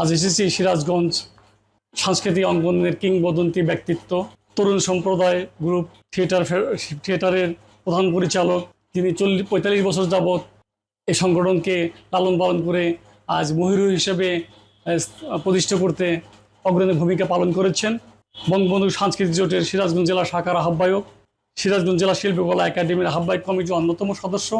আজ এসেছি সিরাজগঞ্জ সাংস্কৃতিক অঙ্গনের কিংবদন্তি ব্যক্তিত্ব, তরুণ সম্প্রদায় গ্রুপ থিয়েটার থিয়েটারের প্রধান পরিচালক। তিনি চল্লিশ পঁয়তাল্লিশ বছর যাবৎ এই সংগঠনকে লালন পালন করে আজ মহিরু হিসেবে প্রতিষ্ঠা করতে অগ্রণী ভূমিকা পালন করেছেন। বঙ্গবন্ধু সাংস্কৃতিক জোটের সিরাজগঞ্জ জেলা শাখার আহ্বায়ক, সিরাজগঞ্জ জেলা শিল্পকলা একাডেমির আহ্বায়ক কমিটির অন্যতম সদস্য।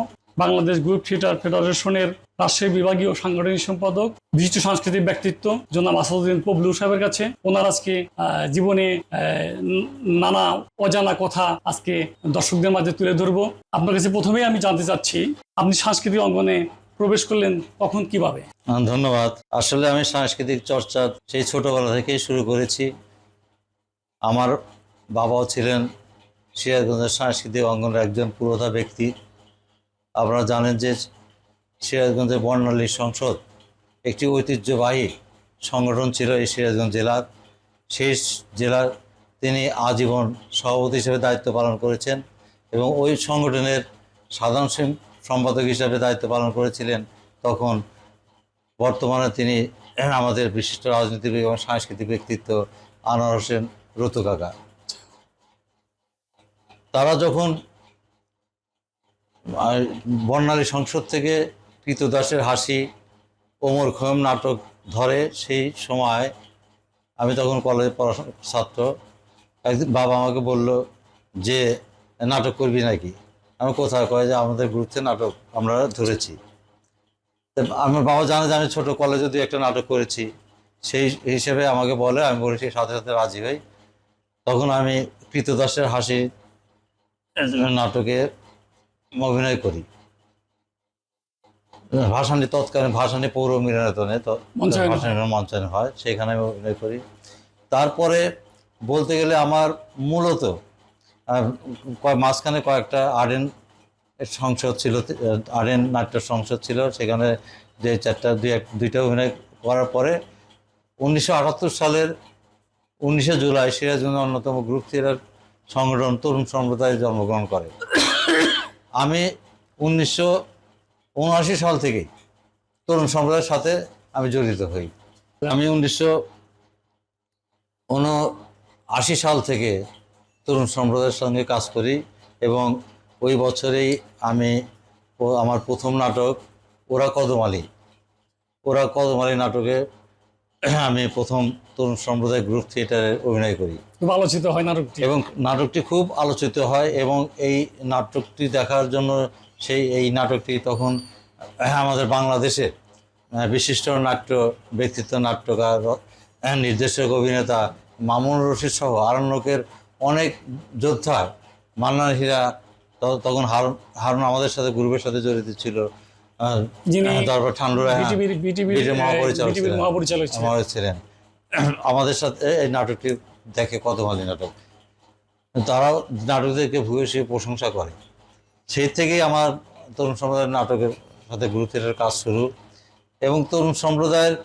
বাংলাদেশ গ্রুপ থিয়েটার ফেডারেশনের রাজশাহী বিভাগীয় সাংগঠনিক সম্পাদক, বিশিষ্ট সাংস্কৃতিক ব্যক্তিত্ব জনাব আসাদুদ্দিন পবলু সাহেবের কাছে। ওনার আজকে জীবনে নানা অজানা কথা আজকে দর্শকদের মাঝে তুলে ধরবো। আপনার কাছে প্রথমেই আমি জানতে চাচ্ছি, আপনি সাংস্কৃতিক অঙ্গনে প্রবেশ করলেন কখন, কীভাবে? ধন্যবাদ। আসলে আমি সাংস্কৃতিক চর্চা সেই ছোটবেলা থেকেই শুরু করেছি। আমার বাবাও ছিলেন সিরাজগঞ্জের সাংস্কৃতিক অঙ্গনের একজন পুরোধা ব্যক্তি। আপনারা জানেন যে সিরাজগঞ্জের বর্ণালী সংসদ একটি ঐতিহ্যবাহী সংগঠন ছিল এই সিরাজগঞ্জ জেলার। সেই জেলার তিনি আজীবন সভাপতি হিসেবে দায়িত্ব পালন করেছেন এবং ওই সংগঠনের সাধারণ সম- সম্পাদক হিসাবে দায়িত্ব পালন করেছিলেন। তখন বর্তমানে তিনি আমাদের বিশিষ্ট রাজনীতিবিদ এবং সাংস্কৃতিক ব্যক্তিত্ব আনোয়ার হোসেন রতু কাকা তারা যখন আহ, বর্ণালী সংসদ থেকে কৃতদাসের হাসি ওমর খয়ম নাটক ধরে সেই সময় আমি তখন কলেজে পড়াশোনা ছাত্র। একদিন বাবা আমাকে বলল যে নাটক করবি নাকি? আমি কোথায়? কয় যে আমাদের গ্রুপে নাটক আমরা ধরেছি। আমার বাবা জানে যে আমি ছোট কলেজে দুই একটা নাটক করেছি। সেই হিসেবে আমাকে বলে আমি বলেছি সাথে সাথে রাজি হই। তখন আমি কৃতদাসের হাসি নাটকে অভিনয় করি। ভাসানি তৎকালীন ভাসানি পৌর মিলনায়তনে তো মঞ্চায়ন। হয়। হয় সেখানে আমি অভিনয় করি। তারপরে বলতে গেলে আমার মূলত মাঝখানে কয়েকটা আর্টেন সংসদ ছিল আর্টেন নাট্য সংসদ ছিল সেখানে যে চারটা দুই এক দুইটা অভিনয় করার পরে উনিশশো আটাত্তর সালের উনিশে জুলাই সিরাজগঞ্জ অন্যতম গ্রুপ থিয়েটার সংগঠন তরুণ সম্প্রদায় জন্মগ্রহণ করে। আমি উনিশশো উনআশি সাল থেকে তরুণ সম্প্রদায়ের সাথে আমি জড়িত হই। আমি উনিশশো উনআশি সাল থেকে তরুণ সম্প্রদায়ের সঙ্গে কাজ করি এবং ওই বছরেই আমি আমার প্রথম নাটক ওরা কদমালি ওরা কদমালি নাটকে আমি প্রথম তরুণ সম্প্রদায় গ্রুপ থিয়েটারে অভিনয় করি। খুব আলোচিত হয় নাটকটি। এবং নাটকটি খুব আলোচিত হয় এবং এই নাটকটি দেখার জন্য সেই এই নাটকটি তখন আহ, আমাদের বাংলাদেশের বিশিষ্ট নাট্য ব্যক্তিত্ব নাট্যকার আহ, নির্দেশক অভিনেতা মামুন রশিদ সহ আরণ্যকের অনেক যোদ্ধা মান্নান হীরা তখন হারুন হারুন আমাদের সাথে গ্রুপের সাথে জড়িত ছিল। যিনি তারপর ঠান্ডুরা বিটিভির বিটিভির বিটিভির মহাপরিচালক মহাপরিচালক ছিলেন। আমাদের সাথে এই নাটকটি দেখে কতমালি নাটক। তারাও নাটকদেরকে ভূয়সী প্রশংসা করে। সেই থেকেই আমার তরুণ সম্প্রদায়ের নাটকের সাথে থিয়েটার কাজ শুরু। এবং তরুণ সম্প্রদায়ের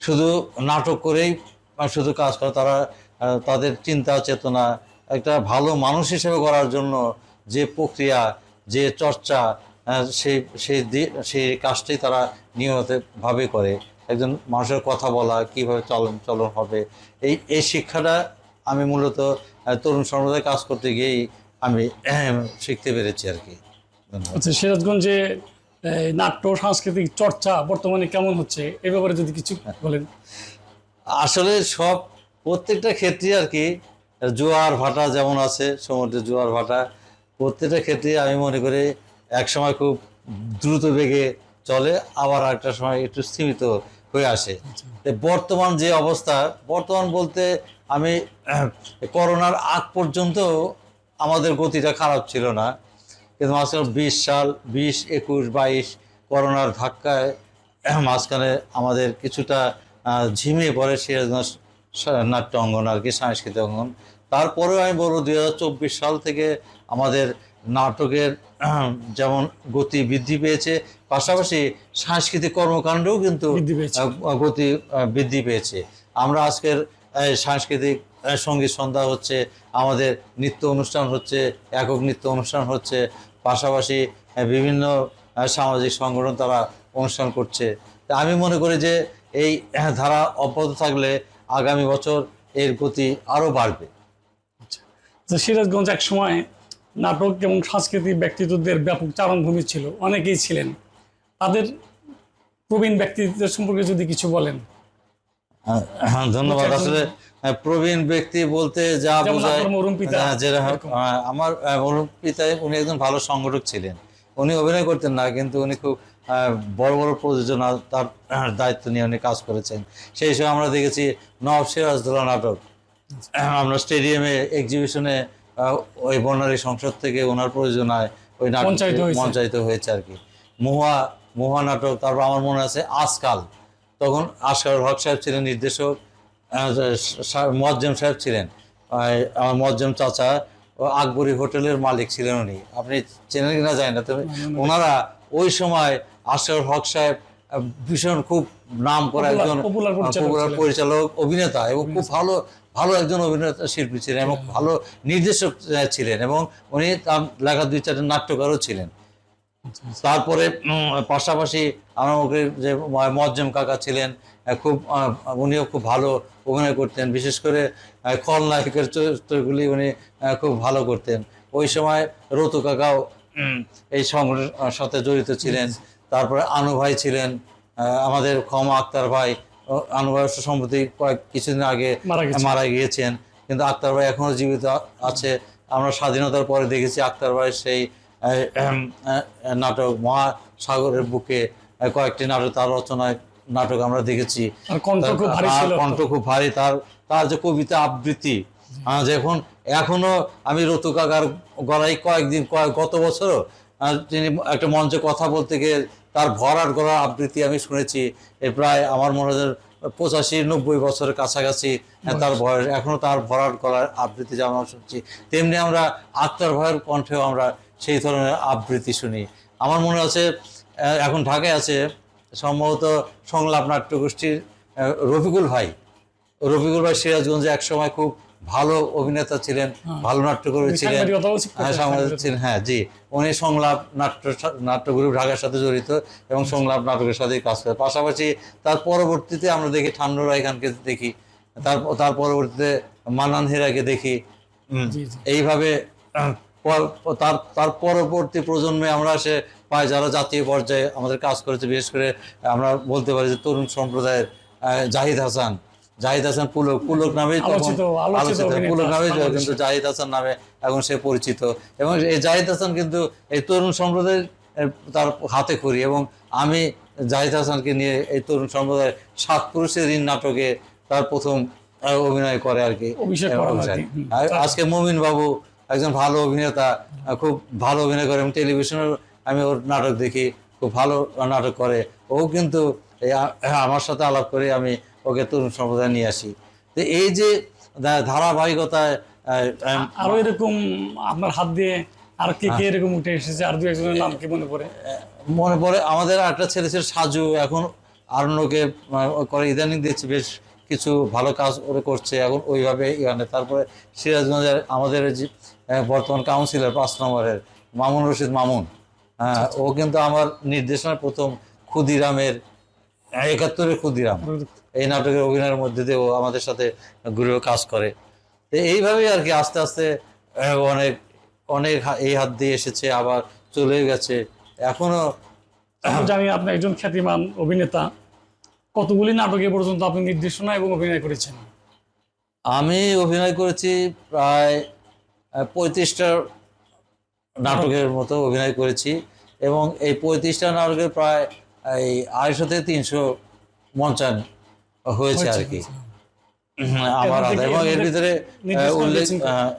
শুধু নাটক করেই শুধু কাজ করে তারা তাদের চিন্তা চেতনা একটা ভালো মানুষ হিসেবে করার জন্য যে প্রক্রিয়া যে চর্চা সেই সেই সেই কাজটাই তারা নিয়মিতভাবে করে। একজন মানুষের কথা বলা কীভাবে চলন চলন হবে। এই এই শিক্ষাটা আমি মূলত তরুণ সম্প্রদায় কাজ করতে গিয়েই আমি শিখতে পেরেছি আর কি। আচ্ছা সিরাজগঞ্জে নাট্য সাংস্কৃতিক চর্চা বর্তমানে কেমন হচ্ছে? এ ব্যাপারে যদি কিছু বলেন। আসলে সব প্রত্যেকটা ক্ষেত্রে আর কি জোয়ার ভাটা যেমন আছে সমুদ্রের জোয়ার ভাটা প্রত্যেকটা ক্ষেত্রে আমি মনে করি এক সময় খুব দ্রুত বেগে চলে, আবার একটা সময় একটু স্থিমিত হয়ে আসে। বর্তমান যে অবস্থা, বর্তমান বলতে আমি করোনার আগ পর্যন্ত আমাদের গতিটা খারাপ ছিল না। কিন্তু মাঝখানে বিশ সাল, বিশ, একুশ, বাইশ করোনার ধাক্কায় মাঝখানে আমাদের কিছুটা ঝিমিয়ে পড়ে সিরাজগঞ্জ নাট্য অঙ্গন আর কি, সাংস্কৃতিক অঙ্গন। তারপরেও আমি বলব দুই হাজার চব্বিশ সাল থেকে আমাদের নাটকের যেমন গতি বৃদ্ধি পেয়েছে পাশাপাশি সাংস্কৃতিক কর্মকাণ্ডও কিন্তু গতি বৃদ্ধি পেয়েছে। আমরা আজকের সাংস্কৃতিক সংগীত সন্ধ্যা হচ্ছে আমাদের নৃত্য অনুষ্ঠান হচ্ছে একক নৃত্য অনুষ্ঠান হচ্ছে পাশাপাশি বিভিন্ন সামাজিক সংগঠন তারা অনুষ্ঠান করছে। আমি মনে করি যে এই ধারা অব্যাহত থাকলে আগামী বছর এর গতি আরও বাড়বে। যে সিরাজগঞ্জ এক সময় নাটক এবং সাংস্কৃতিক ব্যক্তিত্বদের ব্যাপক চারণভূমি ছিল। অনেকেই ছিলেন। তাদের প্রবীণ ব্যক্তিত্বের সম্পর্কে যদি কিছু বলেন। হ্যাঁ, ধন্যবাদ। আসলে প্রবীণ ব্যক্তি বলতে যা বোঝায় হ্যাঁ, আমার আহ, পিতায় উনি একজন ভালো সংগঠক ছিলেন। উনি অভিনয় করতেন না কিন্তু উনি খুব বড় বড় প্রযোজনা তার দায়িত্ব নিয়ে উনি কাজ করেছেন। সেই সময় আমরা দেখেছি নবাব সিরাজদৌল্লা নাটক। আমরা স্টেডিয়ামে এক্সিবিশনে ওই বর্ণালী সংসদ থেকে ওনার প্রয়োজনায় ওই নাটক মঞ্চায়িত হয়েছে। আর কি। মহুয়া মহুয়া নাটক তারপর আমার মনে আছে আজকাল। তখন আসকার হক সাহেব ছিলেন নির্দেশক মজ্জেম সাহেব ছিলেন। আমার মজ্জেম চাচা ও আকবরী হোটেলের মালিক ছিলেন উনি। আপনি চেনেন কিনা যায় না তবে ওনারা ওই সময় আসকার হক সাহেব ভীষণ খুব নাম করা একজন popular পরিচালক অভিনেতা এবং খুব ভালো ভালো একজন অভিনেতা শিল্পী ছিলেন এবং ভালো নির্দেশক ছিলেন এবং উনি তার লেখা দুই চারটে নাট্যকারও ছিলেন। তারপরে পাশাপাশি আমার যে মজ্জেম কাকা ছিলেন খুব উনিও খুব ভালো অভিনয় করতেন। বিশেষ করে খলনায়কের চরিত্রগুলি উনি খুব ভালো করতেন। ওই সময় রতু কাকাও এই সংগঠনের সাথে জড়িত ছিলেন। তারপরে আনু ভাই ছিলেন আমাদের ক্ষমা আক্তার ভাই আনু ভাই সম্প্রতি কয়েক কিছুদিন আগে মারা গিয়েছেন কিন্তু আক্তার ভাই এখনও জীবিত আছে। আমরা স্বাধীনতার পরে দেখেছি আক্তার ভাই সেই নাটক মহাসাগরের বুকে কয়েকটি নাটক তার রচনায় নাটক আমরা দেখেছি। কণ্ঠ খুব ভারী তার ছিল তো। কণ্ঠ খুব ভারী তার তার যে কবিতা আবৃত্তি যখন এখনও আমি রতু কাকার গলায় কয়েকদিন কয়েক গত বছরও তিনি একটা মঞ্চে কথা বলতে গিয়ে তার ভরাট গলার আবৃত্তি আমি শুনেছি। এ প্রায় আমার মনে হয় পঁচাশি নব্বই বছরের কাছাকাছি তার বয়স এখনও তার ভরাট গলার আবৃত্তি যেমন শুনছি তেমনি আমরা আত্মার ভয়ের কণ্ঠেও আমরা সেই ধরনের আবৃত্তি শুনি। আমার মনে আছে এখন ঢাকায় আছে সম্ভবত সংলাপ নাট্যগোষ্ঠীর রফিকুল ভাই। রফিকুল ভাই সিরাজগঞ্জে এক সময় খুব ভালো অভিনেতা ছিলেন ভালো নাট্যকর উনি ছিলেন হ্যাঁ সাংবাদিক ছিলেন হ্যাঁ জি। উনি সংলাপ নাট্য নাট্যগুরু ঢাকার সাথে জড়িত এবং সংলাপ নাটকের সাথে কাজ করে। পাশাপাশি তার পরবর্তীতে আমরা দেখি ঠান্ডু রায় খানকে দেখি তার তার পরবর্তীতে মানান হেরাকে দেখি। এইভাবে তার তার পরবর্তী প্রজন্মে আমরা সে পাই যারা জাতীয় পর্যায়ে আমাদের কাজ করেছে বিশেষ করে আমরা বলতে পারি যে তরুণ সম্প্রদায়ের জাহিদ হাসান। জাহিদ হাসান পুলক পুলক নামে আলোচিত- পুলক নামে কিন্তু জাহিদ হাসান নামে এখন সে পরিচিত। এবং এই জাহিদ হাসান কিন্তু এই তরুণ সম্প্রদায়ের তার হাতে খড়ি এবং আমি জাহিদ হাসানকে নিয়ে এই তরুণ সম্প্রদায়ের সাত পুরুষের ঋণ নাটকে তার প্রথম অভিনয় করে আর কি। আজকে মমিন বাবু একজন ভালো অভিনেতা খুব ভালো অভিনয় করে এবং টেলিভিশনের আমি ওর নাটক দেখি খুব ভালো নাটক করে। ও কিন্তু এই আমার সাথে আলাপ করে আমি ওকে তরুণ সম্প্রদায় নিয়ে আসি। তো এই যে ধারাবাহিকতায় আহ, আহ, আরও এরকম আপনার হাত দিয়ে আর কে কে এরকম উঠে এসেছে আর দু একজনের নাম কি মনে পড়ে? মনে পড়ে আমাদের একটা ছেলে ছিল সাজু এখন আরণ্যকে করে ইদানিং দেখছি বেশ কিছু ভালো কাজ ওরে করছে এখন ওইভাবে ইয়ে তারপরে সিরাজগঞ্জের আমাদের বর্তমান কাউন্সিলর পাঁচ নম্বরের মামুন রশিদ মামুন হ্যাঁ ও কিন্তু আমার নির্দেশনার প্রথম ক্ষুদিরামের একাত্তরের ক্ষুদিরাম। এই নাটকের অভিনয়ের মধ্যে দিয়েও আমাদের সাথে ঘুরে কাজ করে। তো এইভাবেই আর কি আস্তে আস্তে অনেক অনেক এই হাত দিয়ে এসেছে আবার চলে গেছে। এখনও আমি জানি আপনি একজন খ্যাতিমান অভিনেতা কতগুলি নাটকে পর্যন্ত আপনি নির্দেশনা এবং অভিনয় করেছেন? আমি অভিনয় করেছি প্রায় পঁয়ত্রিশটা নাটকের মতো অভিনয় করেছি এবং এই পঁয়ত্রিশটা নাটকের প্রায় এই আড়াইশো থেকে তিনশো মঞ্চায়ন হয়েছে আর কি হ্যাঁ, আমার এবং এর ভিতরে উল্লেখ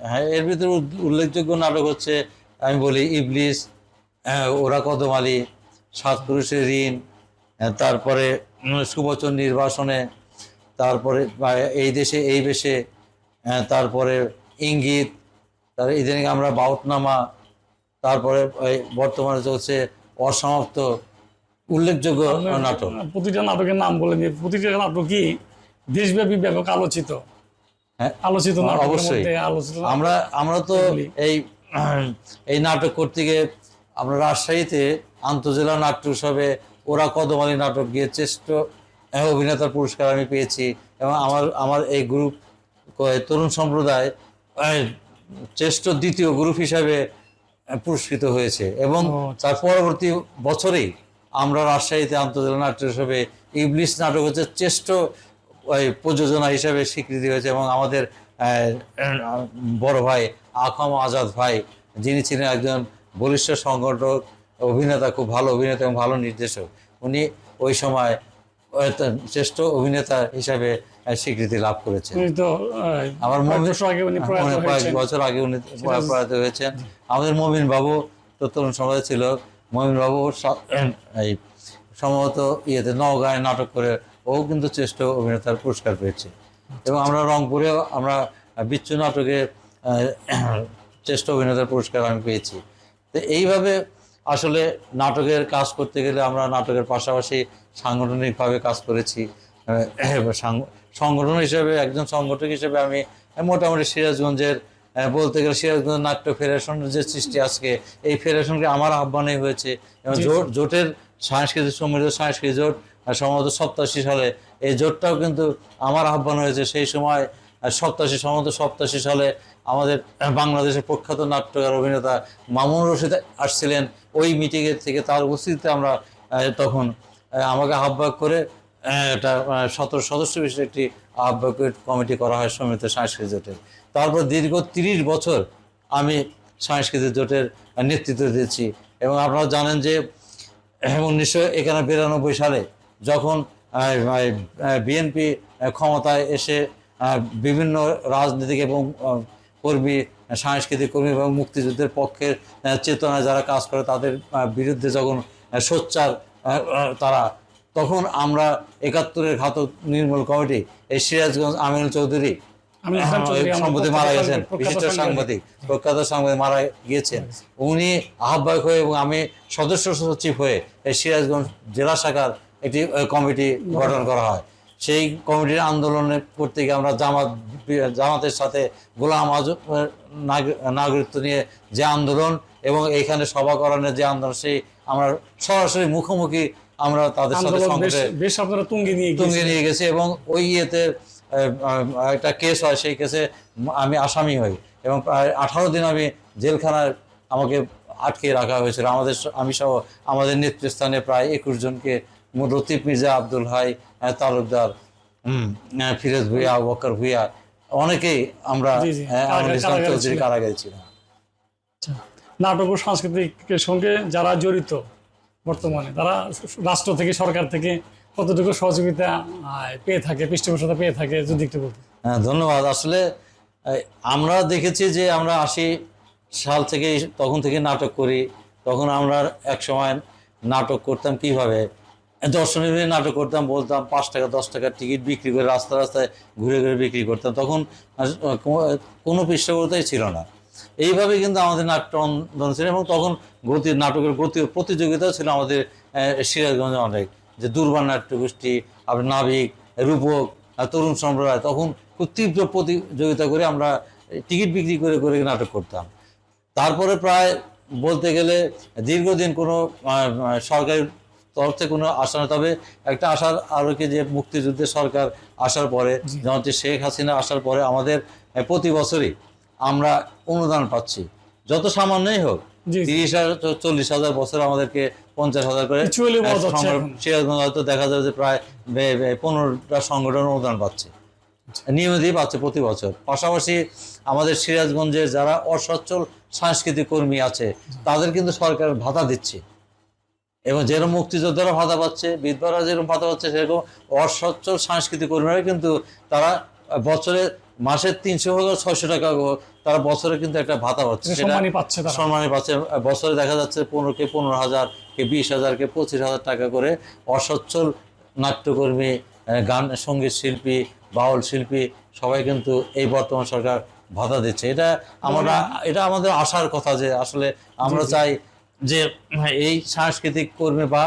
হ্যাঁ এর ভিতরে উল্লেখযোগ্য নাটক হচ্ছে আমি বলি ইবলিস আহ, ওরা কদম আলী সাত পুরুষের ঋণ তারপরে উম, সুবচন নির্বাসনে তারপরে এই দেশে এই বেশে আহ, তারপরে ইঙ্গিত তার ইদানিং আমরা বাউটনামা তারপরে বর্তমানে চলছে অসমাপ্ত উল্লেখযোগ্য নাটক। প্রতিটা নাটকের নাম বলে দিয়ে প্রতিটা নাটকই দেশব্যাপী ব্যাপক আলোচিত? হ্যাঁ, আলোচিত অবশ্যই। আমরা আমরা তো এই এই নাটক করতে গিয়ে আমরা রাজশাহীতে আন্তজেলা নাট্য উৎসবে ওরা কদমালি নাটক গিয়ে শ্রেষ্ঠ অভিনেতার পুরস্কার আমি পেয়েছি এবং আমার আমার এই গ্রুপ তরুণ সম্প্রদায় শ্রেষ্ঠ দ্বিতীয় গ্রুপ হিসাবে পুরস্কৃত হয়েছে এবং তার পরবর্তী বছরেই আমরা রাজশাহীতে আন্তর্জাতিক নাট্য হিসেবে ইবলিশ নাটক হচ্ছে ওই প্রযোজনা হিসাবে স্বীকৃতি হয়েছে এবং আমাদের বড় ভাই আখম আজাদ ভাই যিনি ছিলেন একজন বলিষ্ঠ সংগঠক অভিনেতা খুব ভালো অভিনেতা এবং ভালো নির্দেশক। উনি ওই সময় শ্রেষ্ঠ অভিনেতা হিসাবে স্বীকৃতি লাভ করেছেন। আমার কয়েক মমিন বছর আগে উনি প্রয়াত অনেক কয়েক বছর আগে উনি প্রয়াত হয়েছেন। আমাদের মমিন বাবু তো তরুণ সমাজে ছিল মমিন বাবু স- এই সম্ভবত ইয়েতে নওগাঁয় নাটক করে ও কিন্তু শ্রেষ্ঠ অভিনেতার পুরস্কার পেয়েছে। এবং আমরা রংপুরেও আমরা বিচ্ছু নাটকে শ্রেষ্ঠ অভিনেতার পুরস্কার আমি পেয়েছি। তো এইভাবে আসলে নাটকের কাজ করতে গেলে আমরা নাটকের পাশাপাশি সাংগঠনিকভাবে কাজ করেছি। সংগঠন হিসেবে, একজন সংগঠক হিসেবে আমি মোটামুটি সিরাজগঞ্জের বলতে গেলে সিরাজগঞ্জ নাট্য ফেডারেশনের যে সৃষ্টি আজকে এই ফেডারেশনকে আমার আহ্বানে হয়েছে। এবং। জোট জোটের সাংস্কৃতিক সমৃদ্ধ সাংস্কৃতিক জোট সম্ভবত সপ্তাশি সালে এই জোটটাও কিন্তু আমার আহ্বান হয়েছে। সেই সময় সপ্তাশি সম্ভবত সপ্তাশি সালে আমাদের বাংলাদেশের প্রখ্যাত নাট্যকার অভিনেতা মামুন রশিদ আসছিলেন। ওই মিটিংয়ের থেকে তার উপস্থিতিতে আমরা তখন আমাকে আহ্বায়ক করে এটা সতেরো সদস্য বিশিষ্ট একটি আহ্বায়ক কমিটি করা হয় সমিত সাংস্কৃতিক জোটের। তারপর দীর্ঘ তিরিশ বছর আমি সাংস্কৃতিক জোটের নেতৃত্ব দিয়েছি এবং আপনারা জানেন যে উনিশশো একানব্বই বিরানব্বই সালে যখন বিএনপি ক্ষমতায় এসে বিভিন্ন রাজনীতিক এবং কর্মী, সাংস্কৃতিক কর্মী এবং মুক্তিযুদ্ধের পক্ষের চেতনায় যারা কাজ করে তাদের বিরুদ্ধে যখন সোচ্চার তারা, তখন আমরা একাত্তরের ঘাতক নির্মূল কমিটি, এই সিরাজগঞ্জ আমিনুল চৌধুরী আমি ইসলাম চৌধুরী, আমার সম্প্রতি মারা গেছেন বিশিষ্ট সাংবাদিক। সাংবাদিক প্রখ্যাত সাংবাদিক মারা গিয়েছেন। উনি আহ্বায়ক হয়ে এবং আমি সদস্য সচিব হয়ে এই সিরাজগঞ্জ জেলা শাখার একটি কমিটি গঠন করা হয়। সেই কমিটির আন্দোলনে করতে গিয়ে আমরা জামাত জামাতের সাথে গোলাম আজ নাগরিকত্ব নিয়ে যে আন্দোলন এবং এখানে সভা করানোর যে আন্দোলন সেই আমরা সরাসরি মুখোমুখি আমরা তাদের সাথে বেশ আপনারা তুঙ্গে নিয়ে তুঙ্গে নিয়ে গেছে এবং ওই ইয়েতে একটা কেস হয় সেই কেসে আমি আসামি হই। এবং প্রায় আঠারো দিন আমি জেলখানায় আমাকে আটকে রাখা হয়েছিল। আমাদের আমি সহ আমাদের নেতৃস্থানে প্রায় একুশ জনকে লতিফ মির্জা আব্দুল হাই তালুকদার ফিরোজ ভুইয়া বকর ভুইয়া অনেকেই আমরা ইসলাম চৌধুরী কারাগারে ছিলাম। আচ্ছা। নাটক ও সাংস্কৃতিক সঙ্গে যারা জড়িত বর্তমানে তারা রাষ্ট্র থেকে সরকার থেকে কতটুকু সহযোগিতা পেয়ে থাকে, পৃষ্ঠপোষকতা পেয়ে থাকে, যদি একটু বলতে হ্যাঁ ধন্যবাদ। আসলে আমরা দেখেছি যে আমরা আশি সাল থেকে তখন থেকে নাটক করি। তখন আমরা এক সময় নাটক করতাম কীভাবে? দর্শনের দিনে নাটক করতাম, বলতাম পাঁচ টাকা, দশ টাকার টিকিট বিক্রি করে রাস্তা রাস্তায় ঘুরে ঘুরে বিক্রি করতাম। তখন কোনো- পৃষ্ঠপোষকতাই ছিল না। এইভাবে কিন্তু আমাদের নাট্যন্দন ছিল এবং তখন গতি, নাটকের গতি প্রতিযোগিতাও ছিল আমাদের সিরাজগঞ্জে অনেক। যে দুর্বার নাট্য গোষ্ঠী আপনার নাবিক রূপক তরুণ সম্প্রদায় তখন খুব তীব্র প্রতিযোগিতা করে আমরা টিকিট বিক্রি করে করে নাটক করতাম। তারপরে প্রায় বলতে গেলে দীর্ঘদিন কোনো সরকারি তরফ থেকে কোনো আশা নেই। তবে একটা আশার আলোকে যে মুক্তিযুদ্ধের সরকার আসার পরে যেমন শেখ হাসিনা আসার পরে আমাদের প্রতি বছরই আমরা অনুদান পাচ্ছি। যত সামান্যই হোক। তিরিশ হাজার চল্লিশ হাজার বছর আমাদেরকে পঞ্চাশ হাজার করে। সিরাজগঞ্জ হয়তো দেখা যাবে যে প্রায় পনেরোটা সংগঠন অনুদান পাচ্ছে। নিয়মিতই পাচ্ছে প্রতি বছর। পাশাপাশি আমাদের সিরাজগঞ্জের যারা অসচ্ছল সাংস্কৃতিক কর্মী আছে তাদের কিন্তু সরকার ভাতা দিচ্ছে। এবং যেরকম মুক্তিযোদ্ধারা ভাতা পাচ্ছে বিধবারা যেরকম ভাতা পাচ্ছে সেরকম অসচ্ছল সাংস্কৃতিক কর্মীরা কিন্তু তারা বছরে মাসে তিনশো হোক ছয়শো টাকা হোক তারা বছরে কিন্তু একটা ভাতা পাচ্ছে। সম্মানই পাচ্ছে তারা। সম্মানী পাচ্ছে। বছরে দেখা যাচ্ছে পনেরো কে পনেরো হাজার কে বিশ হাজার কে পঁচিশ হাজার টাকা করে অসচ্ছল নাট্যকর্মী গান সংগীত শিল্পী বাউল শিল্পী সবাই কিন্তু এই বর্তমান সরকার ভাতা দিচ্ছে। এটা আমরা এটা আমাদের আশার কথা যে আসলে আমরা চাই যে এই সাংস্কৃতিক কর্মী বা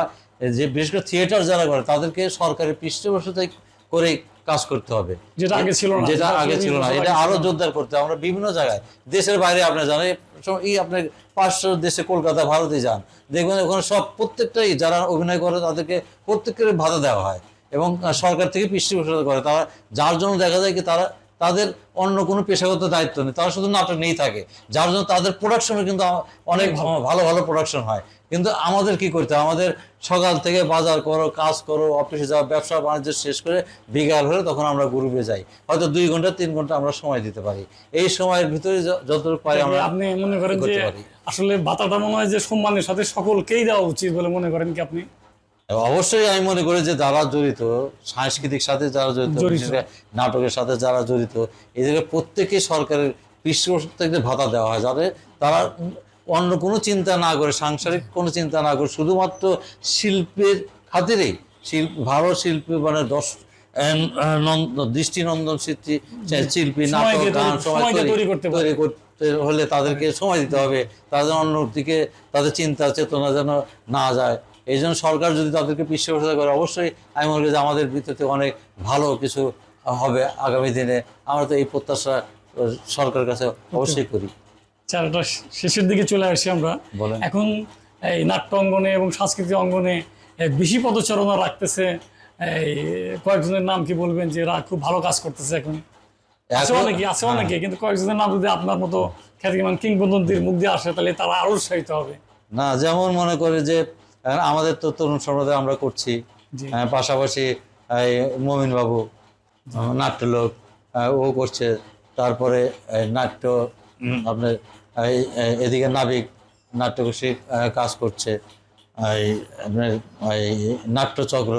যে বিশেষ করে থিয়েটার যারা করে তাদেরকে সরকারের পৃষ্ঠপোষকতা করে কাজ করতে হবে। যেটা আগে ছিল না যেটা আগে ছিল না এটা আরও জোরদার করতে হবে। আমরা বিভিন্ন জায়গায় দেশের বাইরে আপনি জানেন এই আপনার পাঁচশো দেশে কলকাতা ভারতে যান দেখবেন ওখানে সব প্রত্যেকটাই যারা অভিনয় করে তাদেরকে প্রত্যেকের ভাতা দেওয়া হয় এবং সরকার থেকে পৃষ্ঠপোষকতা করে। তারা যার জন্য দেখা যায় কি তারা তাদের অন্য কোনো পেশাগত দায়িত্ব নেই। তারা শুধু নাটক নিয়েই থাকে। যার জন্য তাদের প্রোডাকশনে কিন্তু অনেক ভালো ভালো প্রোডাকশন হয়। কিন্তু আমাদের কি করতে হয়? আমাদের সকাল থেকে বাজার করো কাজ করো অফিসে যাও ব্যবসা বাণিজ্য শেষ করে বিকাল হলে তখন আমরা গ্রুপে যাই। হয়তো দুই ঘণ্টা তিন ঘণ্টা আমরা সময় দিতে পারি। এই সময়ের ভিতরে যতটুকু পারি আমরা আপনি মনে করেন যে। আসলে ভাতাটা মনে হয় যে সম্মানের সাথে সকলকেই দেওয়া উচিত বলে মনে করেন কি আপনি? অবশ্যই আমি মনে করি যে যারা জড়িত সাংস্কৃতিক সাথে যারা জড়িত। নাটকের সাথে যারা জড়িত এদেরকে প্রত্যেকে সরকারের পৃষ্ঠপোষক থেকে ভাতা দেওয়া হয় যাতে তারা অন্য কোনো চিন্তা না করে সাংসারিক কোনো চিন্তা না করে শুধুমাত্র শিল্পের খাতিরেই শিল্প ভালো শিল্পী মানে দশ নন্দ- দৃষ্টিনন্দন শিল্পী শিল্পী নাটক গান পারে। তৈরি করতে হলে তাদেরকে সময় দিতে হবে তাদের অন্যদিকে তাদের চিন্তা চেতনা যেন না যায় এই জন্য সরকার যদি তাদেরকে পৃষ্ঠপোষকতা করে অবশ্যই আমি মনে করি যে আমাদের ভিতরে অনেক ভালো কিছু হবে আগামী দিনে। আমরা তো এই প্রত্যাশা আহ, সরকারের কাছে অবশ্যই করি। চারটা শেষের দিকে চলে আসি আমরা। এখন এই নাট্য অঙ্গনে এবং সাংস্কৃতিক অঙ্গনে বেশি পদচারণা রাখতেছে এই কয়েকজনের নাম কি বলবেন যে এরা খুব ভালো কাজ করতেছে এখন? আছে অনেকে আছে হ্যাঁ। অনেকে কিন্তু কয়েকজনের নাম যদি আপনার মতো খ্যাতিমান কিংবদন্তির মুখ দিয়ে আসে তাহলে তারা আরও উৎসাহিত হবে। না যেমন মনে করে যে আমাদের তো তরুণ সম্প্রদায় আমরা করছি। পাশাপাশি মমিন বাবু নাট্যলোক আহ, ও করছে। তারপরে নাট্য আপনার এদিকে নাবিক নাট্যকোষী কাজ করছে। এই আপনার এই নাট্যচক্র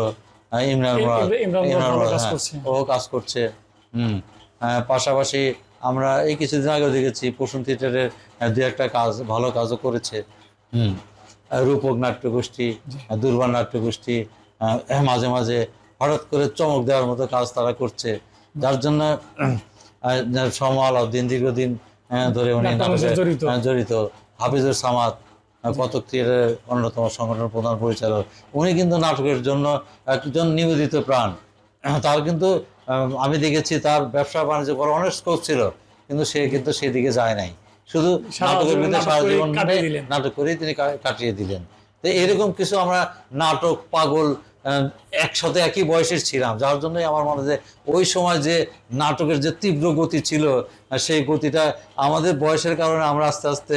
ইমরান ইমরান হ্যাঁ। ও কাজ করছে। হুম পাশাপাশি আমরা এই কিছুদিন আগে দেখেছি পশুন থিয়েটারের দু একটা কাজ ভালো কাজও করেছে। হুম রূপক নাট্যগোষ্ঠী দুর্বার নাট্যগোষ্ঠী মাঝে মাঝে হঠাৎ করে চমক দেওয়ার মতো কাজ তারা করছে। যার জন্য সমাল দিন দীর্ঘদিন ধরে উনি জড়িত। হাফিজুর সামাদ কতক থিয়েটারের অন্যতম সংগঠনের প্রধান পরিচালক। উনি কিন্তু নাটকের জন্য একজন নিবেদিত প্রাণ। তার কিন্তু আমি দেখেছি তার ব্যবসা বাণিজ্য করার অনেক স্কোপ ছিল কিন্তু সে কিন্তু সেদিকে যায় নাই। শুধু নাটকের ভিতরে সারা জীবন নাটক করেই তিনি কাটিয়ে দিলেন। তো এরকম কিছু আমরা নাটক পাগল একসাথে একই বয়সের ছিলাম যার জন্যই আমার মনে হয় যে ওই সময় যে নাটকের যে তীব্র গতি ছিল সেই গতিটা আমাদের বয়সের কারণে আমরা আস্তে আস্তে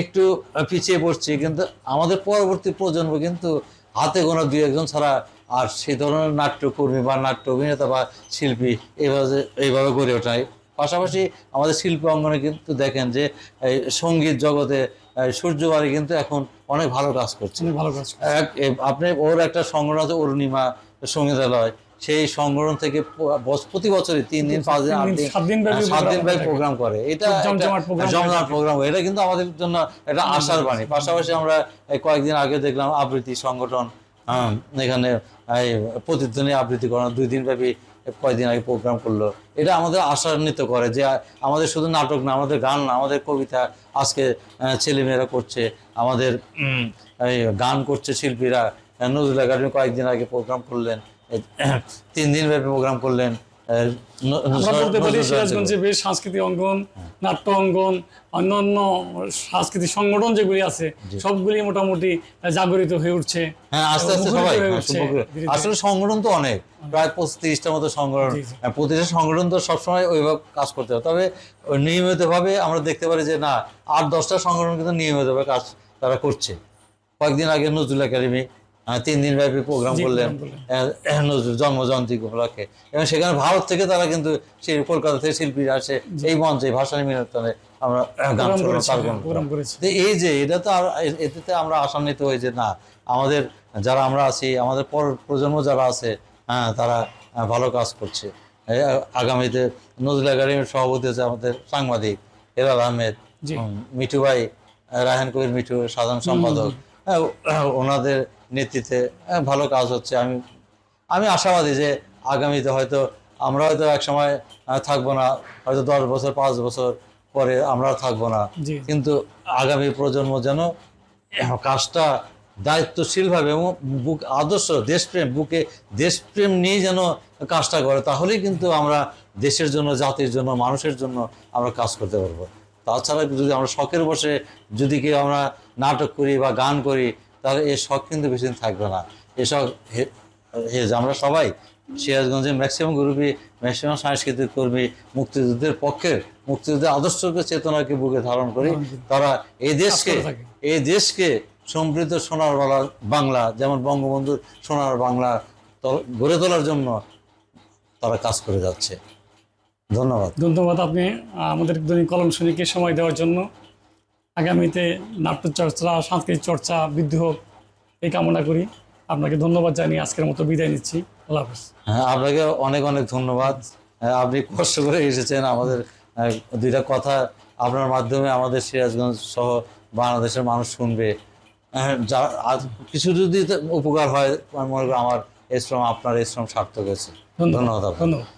একটু পিছিয়ে পড়ছি। কিন্তু আমাদের পরবর্তী প্রজন্ম কিন্তু হাতে গোনা দুই একজন ছাড়া আর সেই ধরনের নাট্যকর্মী বা নাট্য অভিনেতা বা শিল্পী এভাবে এইভাবে গড়ে ওঠায়। পাশাপাশি আমাদের শিল্প অঙ্গনে কিন্তু দেখেন যে সংগীত জগতে সূর্যবাড়ি কিন্তু এখন অনেক ভালো কাজ করছে। ভালো কাজ আপনি ওর একটা সংগঠন আছে অরুণিমা সঙ্গীতালয়। সেই সংগঠন থেকে প্রতি বছরই তিন দিন পাঁচ দিন আট দিন, সাত দিন ব্যাপী হ্যাঁ। প্রোগ্রাম করে। এটা জমজমাট। প্রোগ্রাম এটা কিন্তু আমাদের জন্য একটা আশার বাণী। পাশাপাশি আমরা কয়েকদিন আগে দেখলাম আবৃত্তি সংগঠন হ্যাঁ, এখানে প্রতিধ্বনি আবৃত্তি করানো দুই দিন ব্যাপী কয়েকদিন আগে প্রোগ্রাম করল। এটা আমাদের আশান্বিত করে যে আমাদের শুধু নাটক না আমাদের গান না আমাদের কবিতা আজকে ছেলেমেয়েরা করছে আমাদের গান করছে শিল্পীরা। নজরুল একাডেমি কয়েকদিন আগে প্রোগ্রাম করলেন তিন দিন ব্যাপী প্রোগ্রাম করলেন। আমরা বলতে পারি সিরাজগঞ্জে বেশ সাংস্কৃতিক অঙ্গন নাট্য অঙ্গন অন্যান্য সাংস্কৃতিক সংগঠন যেগুলি আছে সবগুলি মোটামুটি জাগরিত হয়ে উঠছে হ্যাঁ আস্তে আস্তে সবাই হয়ে। আসলে সংগঠন তো অনেক প্রায় মতো সংগঠন। হ্যাঁ, প্রতিটা সংগঠন তো সবসময় ওইভাবে কাজ করতে হবে তবে নিয়মিতভাবে আমরা দেখতে পারি যে না আট দশটা সংগঠন কিন্তু নিয়মিতভাবে কাজ তারা করছে। কয়েকদিন আগে নজরুল একাডেমি তিন দিন ব্যাপী প্রোগ্রাম করলেন জন্মজয়ন্তী উপলক্ষে। এবং সেখানে ভারত থেকে তারা কিন্তু সেই কলকাতা থেকে শিল্পীরা আসে এই মঞ্চে ভাষা মিলনে আমরা গান তো এই যে এটা তো আর এতে আমরা আশান্বিত হই যে না আমাদের যারা আমরা আছি আমাদের পর প্রজন্ম যারা আছে হ্যাঁ তারা ভালো কাজ করছে। আগামীতে নজরুল একাডেমির সভাপতি আছে আমাদের সাংবাদিক হেলাল আহমেদ মিঠু ভাই রায়হান কবির মিঠু সাধারণ সম্পাদক। হ্যাঁ, ওনাদের নেতৃত্বে ভালো কাজ হচ্ছে। আমি আমি আশাবাদী যে আগামীতে হয়তো আমরা হয়তো এক সময় থাকব না। হয়তো দশ বছর পাঁচ বছর পরে আমরা থাকব না। কিন্তু আগামী প্রজন্ম যেন কাজটা দায়িত্বশীলভাবে এবং বুক আদর্শ দেশপ্রেম বুকে দেশপ্রেম নিয়ে যেন কাজটা করে তাহলেই কিন্তু আমরা দেশের জন্য জাতির জন্য মানুষের জন্য আমরা কাজ করতে পারব। তাছাড়া যদি আমরা শখের বসে যদি কেউ আমরা নাটক করি বা গান করি তাহলে এই শখ কিন্তু বেশি দিন থাকবে না। এসব আমরা সবাই সিরাজগঞ্জের ম্যাক্সিমাম গ্রুপই ম্যাক্সিমাম সাংস্কৃতিক কর্মী মুক্তিযুদ্ধের পক্ষের মুক্তিযুদ্ধের আদর্শকে চেতনাকে বুকে ধারণ করি। তারা এই দেশকে এই দেশকে সমৃদ্ধ সোনার বাংলা বাংলা যেমন বঙ্গবন্ধুর সোনার বাংলা গড়ে তোলার জন্য তারা কাজ করে যাচ্ছে। ধন্যবাদ। ধন্যবাদ আপনি আমাদের দৈনিক কলম শনিকে সময় দেওয়ার জন্য। আগামীতে নাট্য চর্চা সাংস্কৃতিক চর্চা বৃদ্ধি হোক এই কামনা করি। আপনাকে ধন্যবাদ জানিয়ে আজকের মতো বিদায় নিচ্ছি। আল্লাহ হাফেজ। হ্যাঁ আপনাকে অনেক অনেক ধন্যবাদ। হ্যাঁ, আপনি কষ্ট করে এসেছেন আমাদের দুইটা কথা আপনার মাধ্যমে আমাদের সিরাজগঞ্জ সহ বাংলাদেশের মানুষ শুনবে। হ্যাঁ, যা আজ কিছু যদি উপকার হয় আমি মনে করি আমার এই শ্রম আপনার এই শ্রম সার্থক হয়েছে। ধন্যবাদ। ধন্যবাদ ধন্যবাদ।